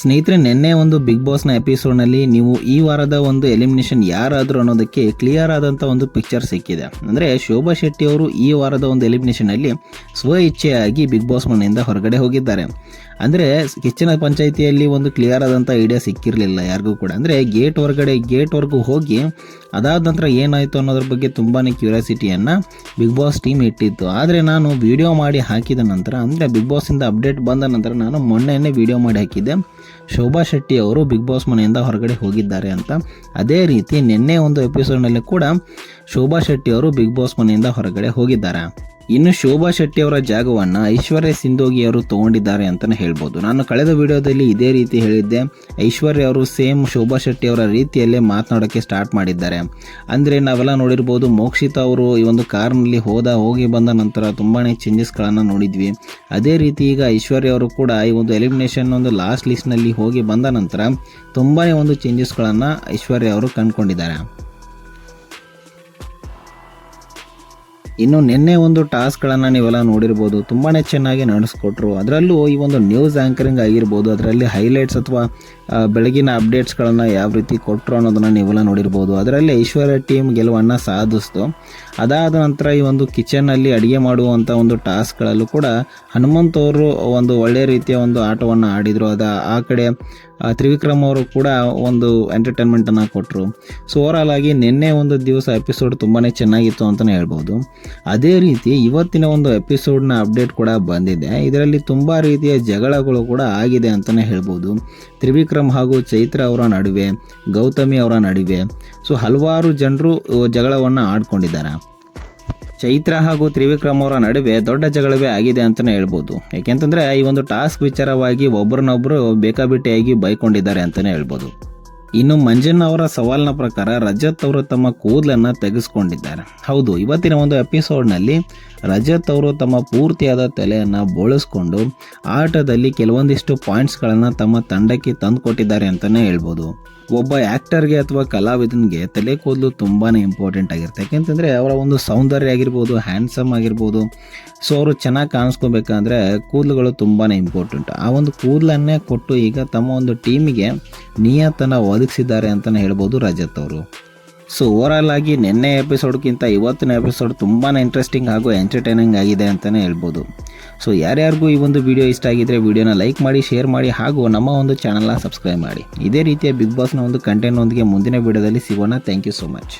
ಸ್ನೇಹಿತರೆ, ನಿನ್ನೆ ಒಂದು ಬಿಗ್ ಬಾಸ್ನ ಎಪಿಸೋಡ್ನಲ್ಲಿ ನೀವು ಈ ವಾರದ ಒಂದು ಎಲಿಮಿನೇಷನ್ ಯಾರಾದರೂ ಅನ್ನೋದಕ್ಕೆ ಕ್ಲಿಯರ್ ಆದಂಥ ಒಂದು ಪಿಕ್ಚರ್ ಸಿಕ್ಕಿದೆ. ಅಂದರೆ ಶೋಭಾ ಶೆಟ್ಟಿ ಅವರು ಈ ವಾರದ ಒಂದು ಎಲಿಮಿನೇಷನಲ್ಲಿ ಸ್ವ ಇಚ್ಛೆಯಾಗಿ ಬಿಗ್ ಬಾಸ್ ಮನೆಯಿಂದ ಹೊರಗಡೆ ಹೋಗಿದ್ದಾರೆ. ಅಂದರೆ ಹೆಚ್ಚಿನ ಪಂಚಾಯಿತಿಯಲ್ಲಿ ಒಂದು ಕ್ಲಿಯರ್ ಆದಂಥ ಐಡಿಯಾ ಸಿಕ್ಕಿರಲಿಲ್ಲ ಯಾರಿಗೂ ಕೂಡ. ಅಂದರೆ ಗೇಟ್ ಹೊರಗಡೆ ಗೇಟ್ವರೆಗೂ ಹೋಗಿ ಅದಾದ ನಂತರ ಏನಾಯಿತು ಅನ್ನೋದ್ರ ಬಗ್ಗೆ ತುಂಬಾ ಕ್ಯೂರಿಯಾಸಿಟಿಯನ್ನು ಬಿಗ್ ಬಾಸ್ ಟೀಮ್ ಇಟ್ಟಿತ್ತು. ಆದರೆ ನಾನು ವಿಡಿಯೋ ಮಾಡಿ ಹಾಕಿದ ನಂತರ, ಅಂದರೆ ಬಿಗ್ ಬಾಸಿಂದ ಅಪ್ಡೇಟ್ ಬಂದ ನಂತರ ನಾನು ಮೊನ್ನೆನೇ ವಿಡಿಯೋ ಮಾಡಿ ಹಾಕಿದ್ದೆ. ಶೋಭಾ ಶೆಟ್ಟಿ ಅವರು ಬಿಗ್ ಬಾಸ್ ಮನೆಯಿಂದ ಹೊರಗಡೆ ಹೋಗಿದ್ದಾರೆ ಅಂತ. ಅದೇ ರೀತಿ ನಿನ್ನೆ ಒಂದು ಎಪಿಸೋಡ್ನಲ್ಲಿ ಕೂಡ ಶೋಭಾ ಶೆಟ್ಟಿ ಅವರು ಬಿಗ್ ಬಾಸ್ ಮನೆಯಿಂದ ಹೊರಗಡೆ ಹೋಗಿದ್ದಾರೆ? ಇನ್ನು ಶೋಭಾ ಶೆಟ್ಟಿ ಅವರ ಜಾಗವನ್ನು ಐಶ್ವರ್ಯ ಸಿಂಧೋಗಿ ಅವರು ತಗೊಂಡಿದ್ದಾರೆ ಅಂತಲೇ ಹೇಳ್ಬೋದು. ನಾನು ಕಳೆದ ವಿಡಿಯೋದಲ್ಲಿ ಇದೇ ರೀತಿ ಹೇಳಿದ್ದೆ. ಐಶ್ವರ್ಯ ಅವರು ಸೇಮ್ ಶೋಭಾ ಶೆಟ್ಟಿ ಅವರ ರೀತಿಯಲ್ಲೇ ಮಾತನಾಡೋಕ್ಕೆ ಸ್ಟಾರ್ಟ್ ಮಾಡಿದ್ದಾರೆ. ಅಂದರೆ ನಾವೆಲ್ಲ ನೋಡಿರ್ಬೋದು, ಮೋಕ್ಷಿತಾ ಅವರು ಈ ಒಂದು ಕಾರ್ನಲ್ಲಿ ಹೋದ, ಹೋಗಿ ಬಂದ ನಂತರ ತುಂಬಾ ಚೇಂಜಸ್ಗಳನ್ನು ನೋಡಿದ್ವಿ. ಅದೇ ರೀತಿ ಈಗ ಐಶ್ವರ್ಯ ಅವರು ಕೂಡ ಈ ಒಂದು ಎಲಿಮಿನೇಷನ್ ಒಂದು ಲಾಸ್ಟ್ ಲಿಸ್ಟ್ನಲ್ಲಿ ಹೋಗಿ ಬಂದ ನಂತರ ತುಂಬಾ ಒಂದು ಚೇಂಜಸ್ಗಳನ್ನು ಐಶ್ವರ್ಯ ಅವರು ಕಂಡುಕೊಂಡಿದ್ದಾರೆ. ಇನ್ನು ನಿನ್ನೆ ಒಂದು ಟಾಸ್ಕ್ಗಳನ್ನು ನೀವೆಲ್ಲ ನೋಡಿರ್ಬೋದು. ತುಂಬಾ ಚೆನ್ನಾಗಿ ನಡೆಸ್ಕೊಟ್ರು. ಅದರಲ್ಲೂ ಈ ಒಂದು ನ್ಯೂಸ್ ಆ್ಯಂಕರಿಂಗ್ ಆಗಿರ್ಬೋದು. ಅದರಲ್ಲಿ ಹೈಲೈಟ್ಸ್ ಅಥವಾ ಬೆಳಗಿನ ಅಪ್ಡೇಟ್ಸ್ಗಳನ್ನು ಯಾವ ರೀತಿ ಕೊಟ್ಟರು ಅನ್ನೋದನ್ನು ನೀವೆಲ್ಲ ನೋಡಿರ್ಬೋದು. ಅದರಲ್ಲಿ ಐಶ್ವರ್ಯ ಟೀಮ್ ಗೆಲುವನ್ನು ಸಾಧಿಸ್ತು. ಅದಾದ ನಂತರ ಈ ಒಂದು ಕಿಚನಲ್ಲಿ ಅಡುಗೆ ಮಾಡುವಂಥ ಒಂದು ಟಾಸ್ಕ್ಗಳಲ್ಲೂ ಕೂಡ ಹನುಮಂತ್ ಅವರು ಒಂದು ಒಳ್ಳೆಯ ರೀತಿಯ ಒಂದು ಆಟವನ್ನು ಆಡಿದರು. ಅದ, ಆ ಕಡೆ ತ್ರಿವಿಕ್ರಮ್ ಅವರು ಕೂಡ ಒಂದು ಎಂಟರ್ಟೈನ್ಮೆಂಟನ್ನು ಕೊಟ್ಟರು ಸೊ ಓವರಾಲ್ ಆಗಿ ನಿನ್ನೆ ಒಂದು ದಿವಸ ಎಪಿಸೋಡ್ ತುಂಬಾ ಚೆನ್ನಾಗಿತ್ತು ಅಂತಲೇ ಹೇಳ್ಬೋದು. ಅದೇ ರೀತಿ ಇವತ್ತಿನ ಒಂದು ಎಪಿಸೋಡ್ನ ಅಪ್ಡೇಟ್ ಕೂಡ ಬಂದಿದೆ. ಇದರಲ್ಲಿ ತುಂಬ ರೀತಿಯ ಜಗಳಗಳು ಕೂಡ ಆಗಿದೆ ಅಂತಲೇ ಹೇಳ್ಬೋದು. ತ್ರಿವಿಕ್ರಮ್ ಹಾಗೂ ಚೈತ್ರ ಅವರ ನಡುವೆ, ಗೌತಮಿ ಅವರ ನಡುವೆ, ಸೊ ಹಲವಾರು ಜನರು ಜಗಳವನ್ನು ಆಡ್ಕೊಂಡಿದ್ದಾರೆ. ಚೈತ್ರ ಹಾಗೂ ತ್ರಿವಿಕ್ರಮ್ ಅವರ ನಡುವೆ ದೊಡ್ಡ ಜಗಳವೇ ಆಗಿದೆ ಅಂತಲೇ ಹೇಳ್ಬೋದು. ಯಾಕೆಂತಂದರೆ ಈ ಒಂದು ಟಾಸ್ಕ್ ವಿಚಾರವಾಗಿ ಒಬ್ಬರನ್ನೊಬ್ಬರು ಬೇಕಾಬಿಟ್ಟಿಯಾಗಿ ಬೈಕೊಂಡಿದ್ದಾರೆ ಅಂತಲೇ ಹೇಳ್ಬೋದು. ಇನ್ನು ಮಂಜಣ್ಣ ಅವರ ಸವಾಲಿನ ಪ್ರಕಾರ ರಜತ್ ಅವರು ತಮ್ಮ ಕೂದಲನ್ನು ತೆಗೆಸ್ಕೊಂಡಿದ್ದಾರೆ. ಹೌದು, ಇವತ್ತಿನ ಒಂದು ಎಪಿಸೋಡ್ನಲ್ಲಿ ರಜತ್ ಅವರು ತಮ್ಮ ಪೂರ್ತಿಯಾದ ತಲೆಯನ್ನು ಬೋಳಿಸ್ಕೊಂಡು ಆಟದಲ್ಲಿ ಕೆಲವೊಂದಿಷ್ಟು ಪಾಯಿಂಟ್ಸ್ಗಳನ್ನು ತಮ್ಮ ತಂಡಕ್ಕೆ ತಂದುಕೊಟ್ಟಿದ್ದಾರೆ ಅಂತಲೇ ಹೇಳ್ಬೋದು. ಒಬ್ಬ ಆ್ಯಕ್ಟರ್ಗೆ ಅಥವಾ ಕಲಾವಿದನಿಗೆ ತಲೆ ಕೂದಲು ತುಂಬಾ ಇಂಪಾರ್ಟೆಂಟ್ ಆಗಿರುತ್ತೆ. ಯಾಕೆಂತಂದರೆ ಅವರ ಒಂದು ಸೌಂದರ್ಯ ಆಗಿರ್ಬೋದು ಹ್ಯಾಂಡ್ಸಮ್ ಆಗಿರ್ಬೋದು ಸೊ ಅವರು ಚೆನ್ನಾಗಿ ಕಾಣಿಸ್ಕೋಬೇಕಂದ್ರೆ ಕೂದಲುಗಳು ತುಂಬಾ ಇಂಪಾರ್ಟೆಂಟ್ ಆ ಒಂದು ಕೂದಲನ್ನೇ ಕೊಟ್ಟು ಈಗ ತಮ್ಮ ಒಂದು ಟೀಮಿಗೆ ನಿಯತ್ತನ್ನು ಒದಗಿಸಿದ್ದಾರೆ ಅಂತಲೇ ಹೇಳ್ಬೋದು ರಜತ್ ಅವರು. ಸೊ ಓವರಾಲ್ ಆಗಿ ನಿನ್ನೆ ಎಪಿಸೋಡ್ಗಿಂತ ಇವತ್ತಿನ ಎಪಿಸೋಡ್ ತುಂಬಾ ಇಂಟ್ರೆಸ್ಟಿಂಗ್ ಹಾಗೂ ಎಂಟರ್ಟೈನಿಂಗ್ ಆಗಿದೆ ಅಂತಲೇ ಹೇಳ್ಬೋದು. ಸೊ ಯಾರ್ಯಾರಿಗೂ ಈ ಒಂದು ವಿಡಿಯೋ ಇಷ್ಟ ಆಗಿದ್ದರೆ ವಿಡಿಯೋನ ಲೈಕ್ ಮಾಡಿ ಶೇರ್ ಮಾಡಿ ಹಾಗೂ ನಮ್ಮ ಒಂದು ಚಾನಲ್ನ ಸಬ್ಸ್ಕ್ರೈಬ್ ಮಾಡಿ. ಇದೇ ರೀತಿಯ ಬಿಗ್ ಬಾಸ್ನ ಒಂದು ಕಂಟೆಂಟ್ನೊಂದಿಗೆ ಮುಂದಿನ ವಿಡಿಯೋದಲ್ಲಿ ಸಿಗೋಣ. Thank you so much